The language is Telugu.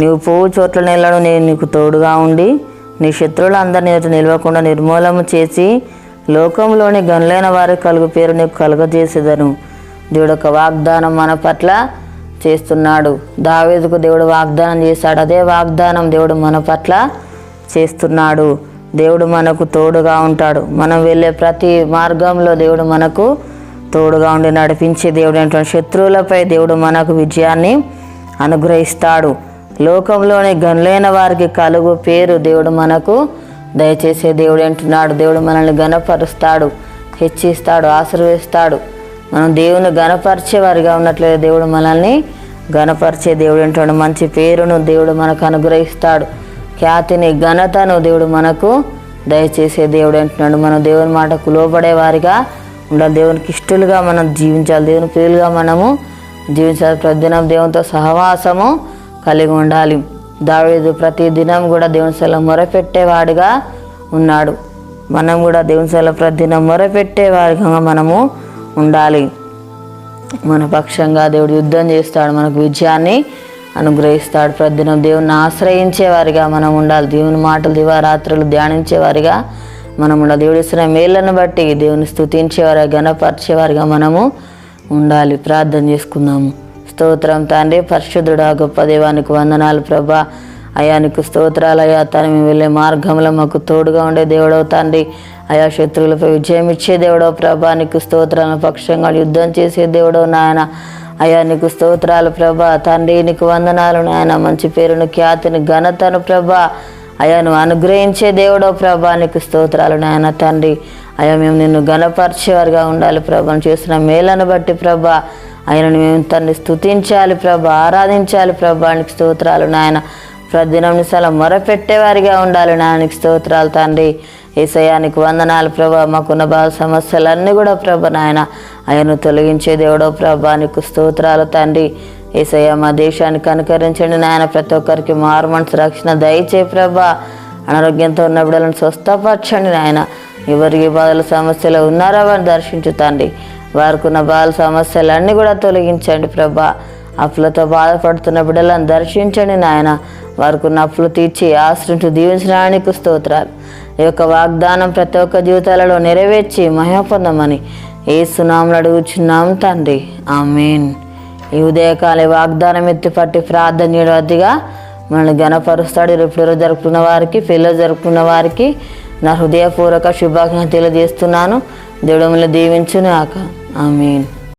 నీవు పువ్వు చోట్ల నీళ్ళను నేను నీకు తోడుగా ఉండి నీ శత్రువులందరినీ ఎదుట నిలవకుండా నిర్మూలము చేసి లోకంలోని గనులైన వారి కలుగు పేరు నీకు కలుగజేసేదను. దేవుడు ఒక వాగ్దానం మన పట్ల చేస్తున్నాడు. దావేదుకు దేవుడు వాగ్దానం చేశాడు. అదే వాగ్దానం దేవుడు మన పట్ల చేస్తున్నాడు. దేవుడు మనకు తోడుగా ఉంటాడు. మనం వెళ్ళే ప్రతి మార్గంలో దేవుడు మనకు తోడుగా ఉండి నడిపించే దేవుడు ఏంటంటే శత్రువులపై దేవుడు మనకు విజయాన్ని అనుగ్రహిస్తాడు. లోకంలోని గనులైన వారికి కలుగు పేరు దేవుడు మనకు. దయచేసే దేవుడు అంటున్నాడు దేవుడు మనల్ని గనపరుస్తాడు హెచ్చిస్తాడు ఆశీర్వదిస్తాడు. మనం దేవుని గనపరిచే వారిగా ఉన్నట్లయితే దేవుడు మనల్ని గనపరిచే దేవుడు అంటాడు మంచి పేరును దేవుడు మనకు అనుగ్రహిస్తాడు. ఖ్యాతిని ఘనతను దేవుడు మనకు దయచేసే దేవుడు అంటున్నాడు. మనం దేవుని మాటకు లోబడే వారిగా ఉండాలి. దేవునికి ఇష్టలుగా మనం జీవించాలి. దేవుని ప్రియులుగా మనము జీవించాలి. ప్రతిదినం దేవునితో సహవాసము కలిగి ఉండాలి. దావీదు ప్రతి దినం కూడా దేవుని సెల మొరపెట్టేవాడిగా ఉన్నాడు. మనం కూడా దేవుని సెల ప్రతిదినం మొరపెట్టేవాడిగా మనము ఉండాలి. మన పక్షంగా దేవుడు యుద్ధం చేస్తాడు మనకు విజయాన్ని అనుగ్రహిస్తాడు. ప్రతిదినం దేవుని ఆశ్రయించే వారిగా మనం ఉండాలి. దేవుని మాటలు దివారాత్రులు ధ్యానించే వారిగా మనం ఉండాలి. దేవుడు ఇస్తున్న మేళ్ళను బట్టి దేవుని స్తుతించేవారిగా గణపరిచేవారిగా మనము ఉండాలి. ప్రార్థన చేసుకుందాము. స్తోత్రం తండ్రి. పరిశుద్ధుడా గొప్ప దేవానికి వందనాలు ప్రభా. అయానికి స్తోత్రాలు. అయ్యా తను మేము వెళ్ళే మార్గంలో మాకు తోడుగా ఉండే దేవుడవు తండ్రి. అయా శత్రువులపై విజయం ఇచ్చే దేవుడవు ప్రభా. నీకు స్తోత్రాలను పక్షంగా యుద్ధం చేసే దేవుడవు నాయన. అయా నీకు స్తోత్రాలు ప్రభా. తండ్రి నీకు వందనాలు నాయన. మంచి పేరును ఖ్యాతిని ఘనతను ప్రభా. అయ్యా నువ్వు అనుగ్రహించే దేవుడో ప్రభా. నీకు స్తోత్రాలు నాయన తండ్రి. అయ్యా మేము నిన్ను గణపరిచేవారుగా ఉండాలి ప్రభా. చేసిన మేలను బట్టి ప్రభా. ఆయనను మేము తన్ని స్తుతించాలి ప్రభా ఆరాధించాలి ప్రభానికి స్తోత్రాలు నాయన. ప్రతిదినం నిసాల మొరపెట్టేవారిగా ఉండాలి నాయనకి స్తోత్రాలు తండ్రి. ఏసయానికి వందనాలు ప్రభా. మాకున్న బాధ సమస్యలన్నీ కూడా ప్రభ నాయన. ఆయనను తొలగించే దేవుడో ప్రభా. నీకు స్తోత్రాలు తండ్రి. ఏసయ్య మా దేశానికి అనుకరించండి నాయన. ప్రతి ఒక్కరికి మార్మన్స్ రక్షణ దయచే ప్రభా. అనారోగ్యంతో ఉన్న బిడ్డలను స్వస్థపరచండి నాయన. ఎవరికి బాధల సమస్యలు ఉన్నారో వారిని దర్శించు వారికున్న వారికి సమస్యలన్నీ కూడా తొలగించండి ప్రభా. అప్పులతో బాధపడుతున్న బిడ్డలను దర్శించండి నాయన. వారికున్న అప్పులు తీర్చి ఆశ్రించు దీవించడానికి స్తోత్రాలు. ఈ యొక్క వాగ్దానం ప్రతి ఒక్క జీవితాలలో నెరవేర్చి మహిమ పొందమని ఏ సునాములు అడుగుచున్నాం తండ్రి. ఆమెన్. ఈ ఉదయకాల వాగ్దానం ఎత్తిపట్టి ప్రార్థన చేయవద్దిగా మనల్ని గణపరుస్తాడు ఇప్పుడు జరుపుకున్న వారికి పిల్లలు జరుపుకున్న వారికి నా హృదయపూర్వక శుభాకాంక్షలు తెలియజేస్తున్నాను. దేవుడు మిమ్మల్ని దీవించునాక ఆక ఆమెన్